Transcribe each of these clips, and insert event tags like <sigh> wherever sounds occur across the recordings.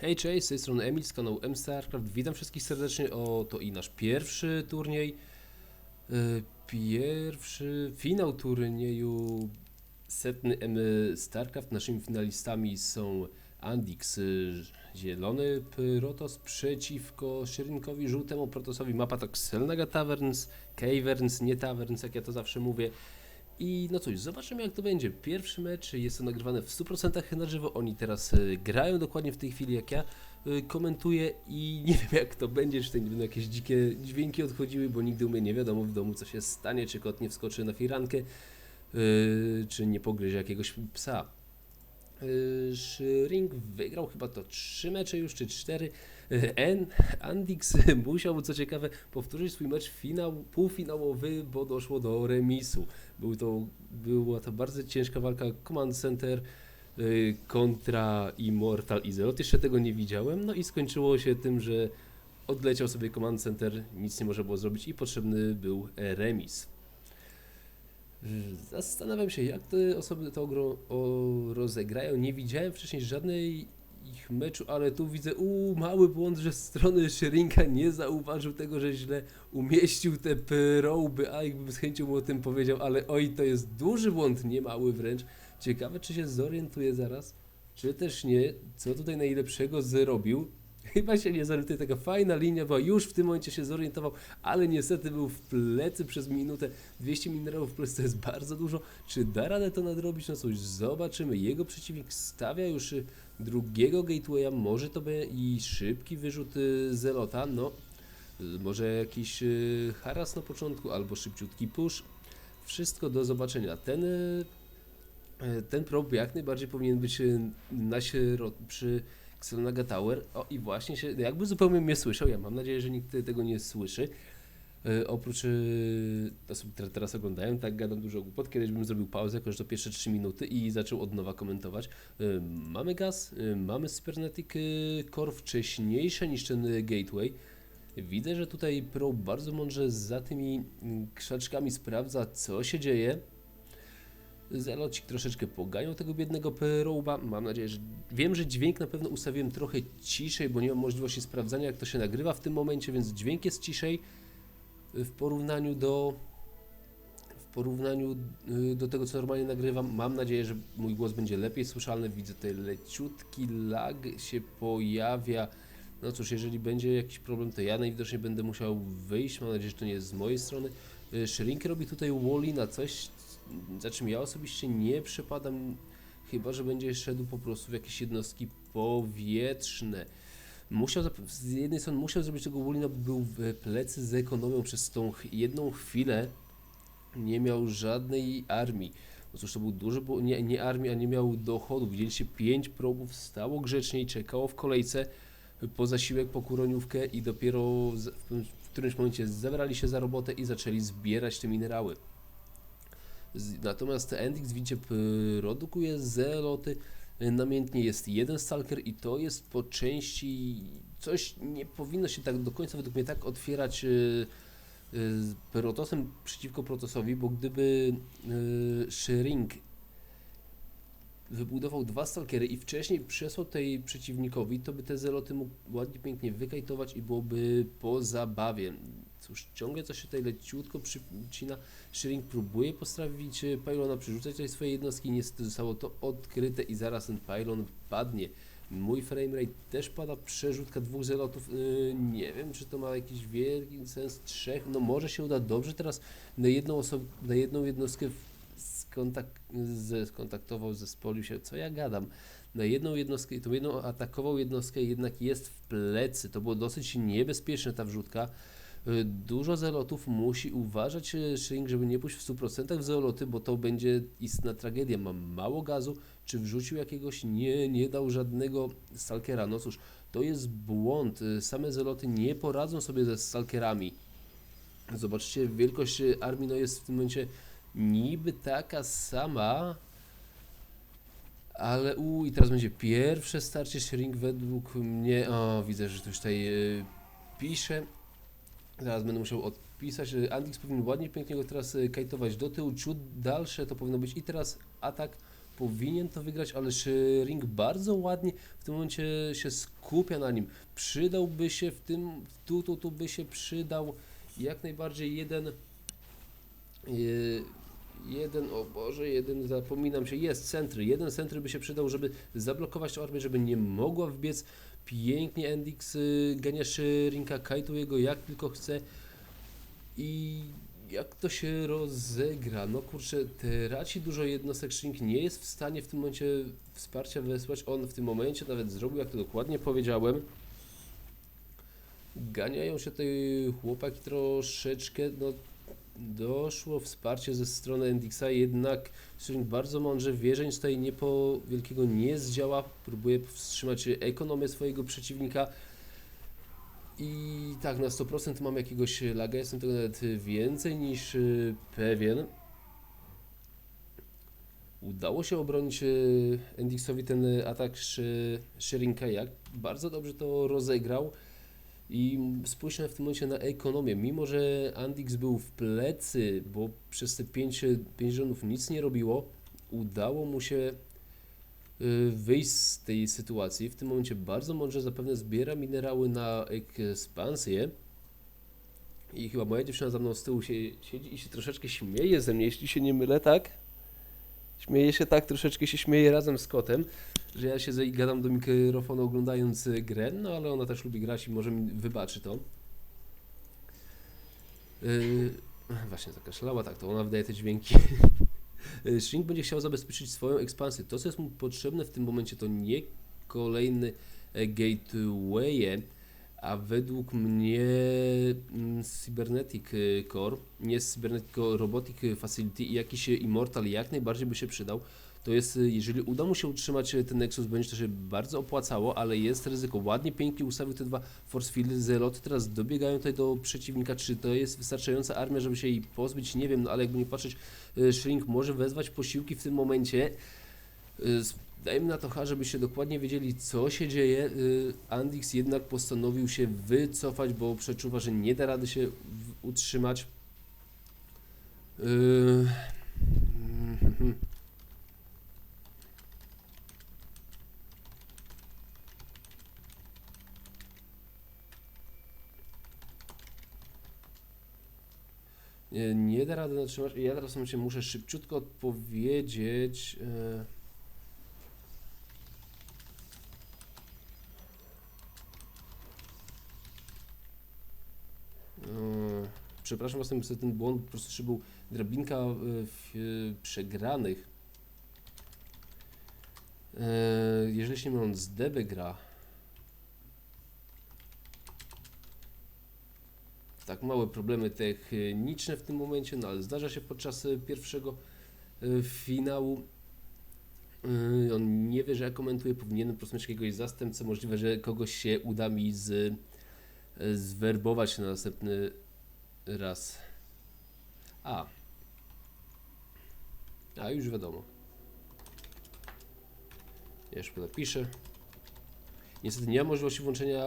Hej, cześć, z tej strony Emil z kanału MStarcraft. Witam wszystkich serdecznie. O, to i nasz pierwszy turniej. Yy, Pierwszy finał turnieju setny M StarCraft. Naszymi finalistami są Andix, y, zielony Protoss przeciwko Szyrinkowi, żółtemu Protosowi. Mapa to Xelnaga Taverns, Caverns, nie Taverns, jak ja to zawsze mówię. I no cóż, zobaczymy jak to będzie. Pierwszy mecz jest to nagrywane w 100% na żywo. Oni teraz e, grają dokładnie w tej chwili jak ja e, komentuję i <laughs> nie wiem jak to będzie, czy to nie będą jakieś dzikie dźwięki odchodziły, bo nigdy u mnie nie wiadomo w domu co się stanie, czy kot nie wskoczy na firankę, e, czy nie pogryzie jakiegoś psa. Ring wygrał chyba to 3 mecze już, czy 4. <laughs> N, Andix <laughs> musiał, co ciekawe, powtórzyć swój mecz finał, półfinałowy, bo doszło do remisu. Był to, była to bardzo ciężka walka Command Center y, kontra Immortal i. Jeszcze tego nie widziałem. No i skończyło się tym, że odleciał sobie Command Center, nic nie można było zrobić i potrzebny był remis. Zastanawiam się, jak te osoby to rozegrają. Nie widziałem wcześniej żadnej ich meczu, ale tu widzę u mały błąd, że z strony Sherinka nie zauważył tego, że źle umieścił te proby, a jakby z chęcią mu o tym powiedział, ale oj, to jest duży błąd, nie mały wręcz. Ciekawe, czy się zorientuje zaraz, czy też nie, co tutaj najlepszego zrobił. Chyba się nie zorientuje, taka fajna linia była, już w tym momencie się zorientował, ale niestety był w plecy przez minutę. 200 minerałów w plecy to jest bardzo dużo. Czy da radę to nadrobić? No cóż, zobaczymy. Jego przeciwnik stawia już y, drugiego gatewaya, może to będzie i szybki wyrzut y, Zelota, no może jakiś y, haras na początku, albo szybciutki push. Wszystko do zobaczenia. Ten, ten prób jak najbardziej powinien być na przy Xelonaga Tower. O i właśnie się, jakby zupełnie mnie słyszał, ja mam nadzieję, że nikt tego nie słyszy. E, oprócz, osób, które teraz oglądają, tak gadam dużo głupot, kiedyś bym zrobił pauzę, jakoś do pierwsze 3 minuty i zaczął od nowa komentować. E, mamy gaz, e, mamy Cybernetic Core wcześniejsze niż ten Gateway. Widzę, że tutaj Pro bardzo mądrze za tymi mm, krzaczkami sprawdza, co się dzieje. Zelocik troszeczkę poganiał tego biednego Perouba. Mam nadzieję, że wiem, że dźwięk na pewno ustawiłem trochę ciszej, bo nie mam możliwości sprawdzania, jak to się nagrywa w tym momencie, więc dźwięk jest ciszej w porównaniu do w porównaniu y, do tego, co normalnie nagrywam. Mam nadzieję, że mój głos będzie lepiej słyszalny. Widzę tutaj leciutki lag się pojawia. No cóż, jeżeli będzie jakiś problem, to ja najwidoczniej będę musiał wyjść. Mam nadzieję, że to nie jest z mojej strony. Y, Shrink robi tutaj wally na coś, za czym ja osobiście nie przepadam, chyba że będzie szedł po prostu w jakieś jednostki powietrzne. Musiał, z jednej strony musiał zrobić tego Wallina, bo był w plecy z ekonomią przez tą jedną chwilę. Nie miał żadnej armii. No cóż, to był duży, bo nie, nie armii, a nie miał dochodu. Widzieliście, pięć probów stało grzecznie i czekało w kolejce po zasiłek, po kuroniówkę i dopiero w, którymś momencie zebrali się za robotę i zaczęli zbierać te minerały. Natomiast Endix, widzicie, produkuje zeloty, namiętnie jest jeden stalker i to jest po części coś nie powinno się tak do końca według mnie tak otwierać y, z Protosem przeciwko Protosowi, bo gdyby y, Shring wybudował dwa stalkery i wcześniej przesłał tej przeciwnikowi, to by te zeloty mógł ładnie, pięknie wykajtować i byłoby po zabawie. Cóż, ciągle coś się tutaj leciutko przycina. Shring próbuje postawić e, pylona, przerzucać tutaj swoje jednostki, niestety zostało to odkryte i zaraz ten pylon padnie. Mój framerate też pada, przerzutka dwóch zelotów, yy, nie wiem czy to ma jakiś wielki sens, trzech, no może się uda. Dobrze teraz na jedną osobę, na jedną jednostkę skontak ze, skontaktował, zespolił się, co ja gadam, na jedną jednostkę, tą jedną atakował jednostkę jednak jest w plecy, to było dosyć niebezpieczne ta wrzutka, Dużo zelotów musi uważać y, Shrink, żeby nie pójść w 100% w zeloty, bo to będzie istna tragedia. Mam mało gazu, czy wrzucił jakiegoś? Nie, nie dał żadnego stalkera. No cóż, to jest błąd. Y, Same zeloty nie poradzą sobie ze stalkerami. Zobaczcie, wielkość y, armii no jest w tym momencie niby taka sama, ale u i teraz będzie pierwsze starcie Shrink według mnie. O, widzę, że ktoś tutaj y, pisze. Zaraz będę musiał odpisać. Y, Andix powinien ładnie, pięknie go teraz y, kajtować do tyłu. Ciut dalsze to powinno być i teraz atak powinien to wygrać, ale Ring bardzo ładnie w tym momencie się skupia na nim. Przydałby się w tym, tu, tu, tu by się przydał jak najbardziej jeden, yy, jeden, o Boże, jeden, zapominam się, jest centry, jeden centry by się przydał, żeby zablokować armię, żeby nie mogła wbiec. Pięknie Endix yy, gania Rinka, kajtuje go jak tylko chce i jak to się rozegra? No kurczę, traci dużo jednostek Shrink, nie jest w stanie w tym momencie wsparcia wysłać. On w tym momencie nawet zrobił, jak to dokładnie powiedziałem. Ganiają się tutaj chłopaki troszeczkę, no doszło wsparcie ze strony Endixa, jednak Shrink bardzo mądrze wie, że nic tutaj nie po wielkiego nie zdziała, próbuje powstrzymać ekonomię swojego przeciwnika. I tak, na 100% mam jakiegoś laga, jestem tego nawet więcej niż pewien. Udało się obronić y, Endixowi ten atak Szyrinka, jak bardzo dobrze to rozegrał. I spójrzmy w tym momencie na ekonomię. Mimo, że Andix był w plecy, bo przez te 5 rządów nic nie robiło, udało mu się y, wyjść z tej sytuacji. W tym momencie bardzo mądrze zapewne zbiera minerały na ekspansję. I chyba moja dziewczyna za mną z tyłu się, siedzi i się troszeczkę śmieje ze mnie, jeśli się nie mylę, tak? Śmieje się tak, troszeczkę się śmieje razem z kotem, że ja siedzę i gadam do mikrofonu oglądając y, grę, no ale ona też lubi grać i może mi wybaczy to. Yy, właśnie zakaszlała, tak, to ona wydaje te dźwięki. <laughs> Y, Shrink będzie chciał zabezpieczyć swoją ekspansję. To, co jest mu potrzebne w tym momencie, to nie kolejny e, gateway, a według mnie mm, Cybernetic e, Core, nie Cybernetic tylko Robotic Facility i jakiś Immortal jak najbardziej by się przydał. To jest, e, jeżeli uda mu się utrzymać e, ten Nexus, będzie to się bardzo opłacało, ale jest ryzyko. Ładnie, pięknie ustawił te dwa Force Fieldy, Zeloty teraz dobiegają tutaj do przeciwnika. Czy to jest wystarczająca armia, żeby się jej pozbyć? Nie wiem, no ale jakby nie patrzeć, e, Shrink może wezwać posiłki w tym momencie. Dajmy na to H, żeby się dokładnie wiedzieli, co się dzieje. Y, Andix jednak postanowił się wycofać, bo przeczuwa, że nie da rady się utrzymać. Y, Nie, nie da rady zatrzymać. Ja teraz się muszę szybciutko odpowiedzieć. y, Yy, Przepraszam was, ten, ten błąd po prostu był drabinka e, w, e, przegranych. E, Jeżeli się z DB gra. Tak, małe problemy techniczne w tym momencie, no ale zdarza się podczas e, pierwszego e, finału. E, On nie wie, że ja komentuję, powinienem po prostu mieć jakiegoś zastępcę. Możliwe, że kogoś się uda mi z zwerbować na następny raz. A. A, już wiadomo. Już napiszę. Niestety nie ma możliwości włączenia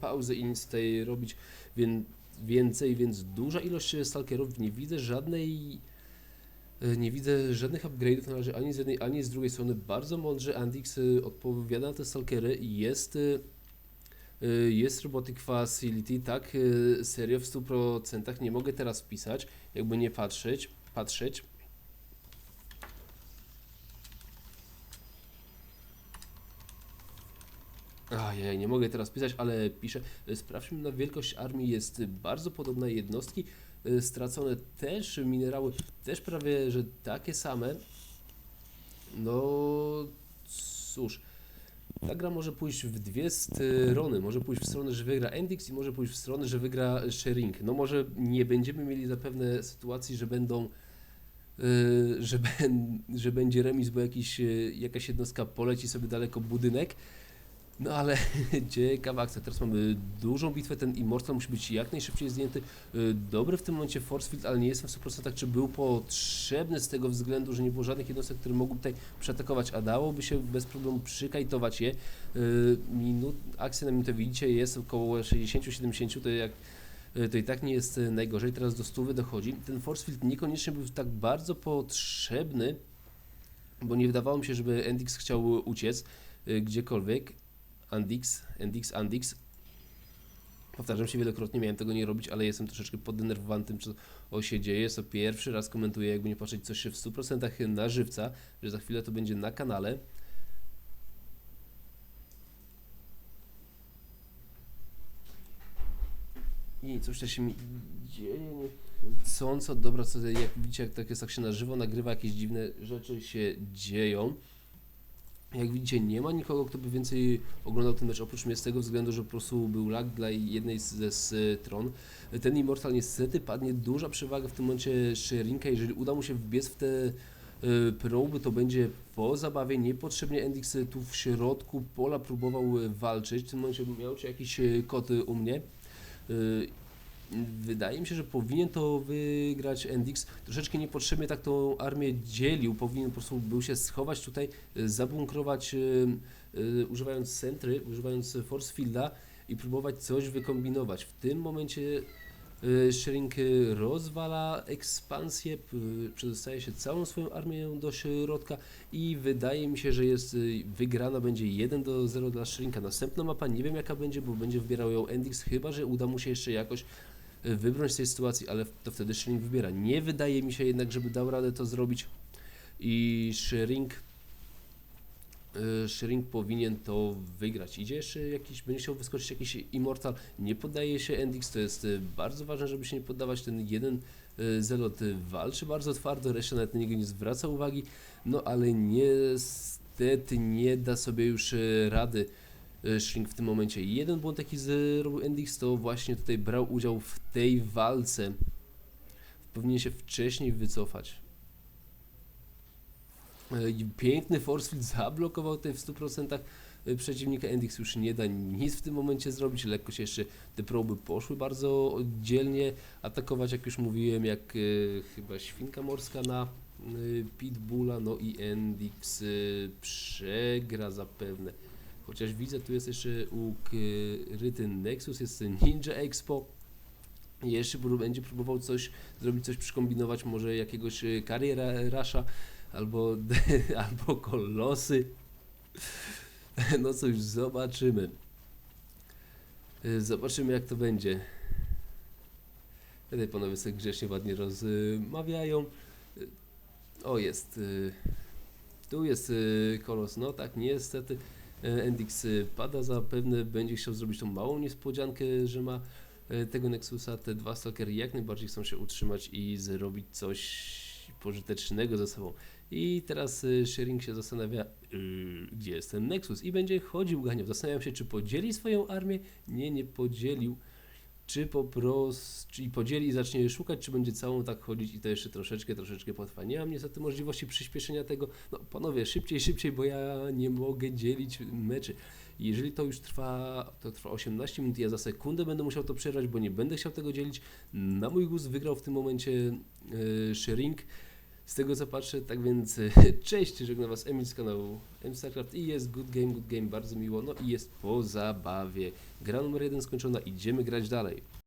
pauzy i nic tutaj robić więc, więcej, więc duża ilość stalkerów. Nie widzę żadnej. e, Nie widzę żadnych upgrade'ów na razie ani z jednej, ani z drugiej strony. Bardzo mądrze Andix e, odpowiada na te stalkery i jest e, Jest Robotic Facility, tak, serio w 100% nie mogę teraz wpisać, jakby nie patrzeć, patrzeć. Ajaj, nie mogę teraz pisać, ale piszę. Sprawdźmy na wielkość armii, jest bardzo podobna jednostki. y, Stracone też minerały, też prawie, że takie same. No cóż, ta gra może pójść w dwie strony. Może pójść w stronę, że wygra Endix i może pójść w stronę, że wygra Sharing. No może nie będziemy mieli zapewne sytuacji, że będą yy, że, <laughs> ben, że będzie remis, bo jakiś, yy, jakaś jednostka poleci sobie daleko budynek. No ale <laughs> ciekawa akcja. Teraz mamy dużą bitwę. Ten Immortal musi być jak najszybciej zdjęty. Yy, Dobry w tym momencie Force Field, ale nie jestem w 100% czy był potrzebny z tego względu, że nie było żadnych jednostek, które mogły tutaj przeatakować, a dałoby się bez problemu przykajtować je. Yy, Minut, akcja na minutę widzicie jest około 60-70, to jak yy, to i tak nie jest najgorzej. Teraz do stówy dochodzi. Ten force field niekoniecznie był tak bardzo potrzebny, bo nie wydawało mi się, żeby Endix chciał uciec y, gdziekolwiek. Andix, Endix, Andix. Powtarzam się wielokrotnie, miałem tego nie robić, ale jestem troszeczkę poddenerwowany tym, co się dzieje. Jest to pierwszy raz komentuję, jakby nie patrzeć, coś się w 100% na żywca, że za chwilę to będzie na kanale. I coś też się mi dzieje niechcąco. Dobra, co, jak widzicie, jak tak jest, tak się na żywo nagrywa, jakieś dziwne rzeczy się dzieją. Jak widzicie, nie ma nikogo, kto by więcej oglądał ten mecz, oprócz mnie z tego względu, że po prostu był lag dla jednej ze stron. Ten Immortal niestety padnie duża przewaga w tym momencie Sherinka, jeżeli uda mu się wbiec w te y, proby, to będzie po zabawie, niepotrzebnie Endix tu w środku pola próbował walczyć, w tym momencie miał czy jakiś y, kot u mnie. Wydaje mi się, że powinien to wygrać Endix. Troszeczkę niepotrzebnie tak tą armię dzielił. Powinien po prostu był się schować tutaj, y, zabunkrować, y, y, używając centry, używając force fielda i próbować coś wykombinować. W tym momencie Shring y, rozwala ekspansję, przedostaje się całą swoją armię do środka i wydaje mi się, że jest wygrana będzie 1 do 0 dla Shrinka. Następna mapa nie wiem jaka będzie, bo będzie wybierał ją Endix, chyba że uda mu się jeszcze jakoś wybrnąć z tej sytuacji, ale to wtedy Shrink wybiera. Nie wydaje mi się jednak, żeby dał radę to zrobić i Shrink y, Shrink powinien to wygrać. Idzie jeszcze jakiś, będzie chciał wyskoczyć jakiś Immortal, nie poddaje się Endix, to jest y, bardzo ważne, żeby się nie poddawać, ten jeden y, Zelot walczy bardzo twardo, reszta nawet na niego nie zwraca uwagi, no ale niestety nie da sobie już rady Shrink w tym momencie. Jeden błąd jaki zrobił Endix to właśnie tutaj brał udział w tej walce. Powinien się wcześniej wycofać. I Piękny force field zablokował tutaj w 100% y, przeciwnika. Endix już nie da nic w tym momencie zrobić. Lekko się jeszcze te proby poszły bardzo oddzielnie atakować, jak już mówiłem, jak y, chyba świnka morska na y, Pitbulla. No i Endix y, przegra zapewne. Chociaż widzę, tu jest jeszcze ukryty Nexus, jest Ninja Expo. Jeszcze będzie próbował coś zrobić, coś przykombinować, może jakiegoś y, Carrier Rasha albo, <laughs> albo Kolosy. <laughs> No cóż, zobaczymy. Y, Zobaczymy jak to będzie. Tutaj panowie sobie grzecznie ładnie rozmawiają. Y, O, jest. y, Tu jest y, Kolos. No tak, niestety. Y, Endix y, pada zapewne, będzie chciał zrobić tą małą niespodziankę, że ma y, tego Nexusa. Te dwa stalkery jak najbardziej chcą się utrzymać i zrobić coś pożytecznego ze sobą. I teraz Shering się zastanawia, y, gdzie jest ten Nexus i będzie chodził, ganiał. Zastanawiam się, czy podzieli swoją armię. Nie, nie podzielił. Czy po prostu, czyli podzieli i zacznie szukać, czy będzie całą tak chodzić i to jeszcze troszeczkę, troszeczkę potrwa. Nie mam niestety możliwości przyspieszenia tego. No panowie, szybciej, szybciej, bo ja nie mogę dzielić meczy. Jeżeli to już trwa, to trwa 18 minut, ja za sekundę będę musiał to przerwać, bo nie będę chciał tego dzielić. Na mój gust wygrał w tym momencie yy, Shering. Z tego co patrzę, tak więc <laughs> cześć, żegnam Was Emil z kanału MStarcraft i jest Good Game, Good Game, bardzo miło, no i jest po zabawie. Gra numer jeden skończona, idziemy grać dalej.